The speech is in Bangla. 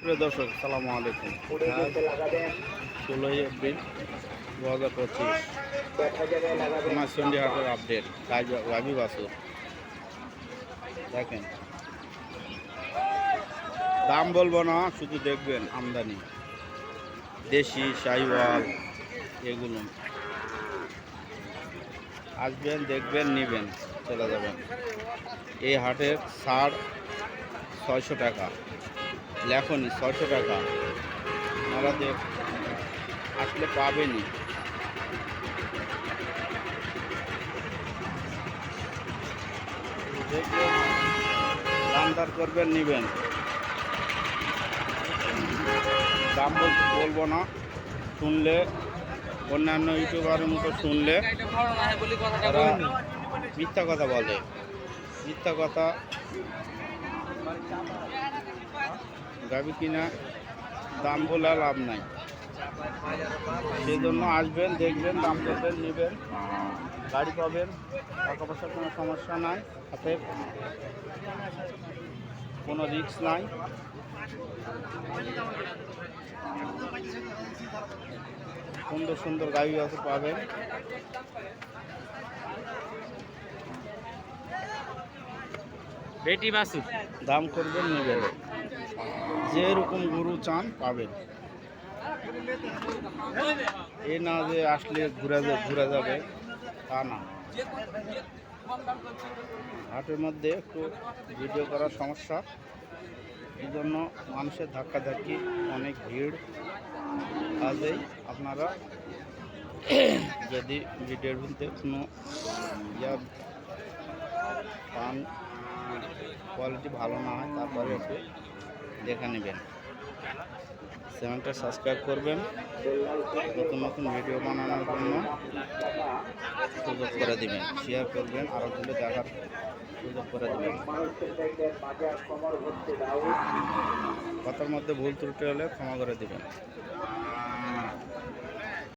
প্রিয় দর্শক, সালামু আলাইকুম। ষোলোই এপ্রিল দু হাজার পঁচিশ। সোনাচন্ডী হাটের আপডেট। গাবি বাসুর দেখেন। দাম বলব না, শুধু দেখবেন আমদানি। দেশি শাহিওয়াল এগুলো। আসবেন, দেখবেন, নেবেন, চলে যাবেন। এই হাটের ছাড় ছয়শো টাকা। লেখনি ছশো টাকা। আপনারা আসলে পাবেনই। দেখবেন দামদার করবেন, নেবেন। দাম বলব না, শুনলে। অন্যান্য ইউটিউবারের মতো শুনলে। মিথ্যা কথা বলে। মিথ্যা কথা গাবি কিনা, দাম বলে লাভ নাই। সেই জন্য আসবেন, দেখবেন, দাম করবেন নেবেন। গাড়ি পাবেন, টাকা পয়সার কোনো সমস্যা নাই। হাতে কোনো রিস্ক নাই। সুন্দর সুন্দর গাড়ি আছে, পাবেন। বেটি দাম করবেন নেবেন। যেরকম গরু চান পাবেন। এ না যে আসলে ঘুরে যাবে ঘুরে যাবে, তা না। হাটের মধ্যে একটু ভিডিও করার সমস্যা। এই জন্য মানুষের ধাক্কাধাক্কি, অনেক ভিড়। কাজেই আপনারা যদি ভিডিওর মধ্যে কোনো ইয়া পান কোয়ালিটি ভালো না হয়, তারপরে দেখে নেবেন। চ্যানেলটা সাবস্ক্রাইব করবেন, নতুন নতুন ভিডিও বানানোর জন্য সুযোগ করে দেবেন। শেয়ার করবেন আরও গুলো দেখার সুযোগ করে দেবেন। কথার মধ্যে ভুল ত্রুটি হলে ক্ষমা করে দিবেন।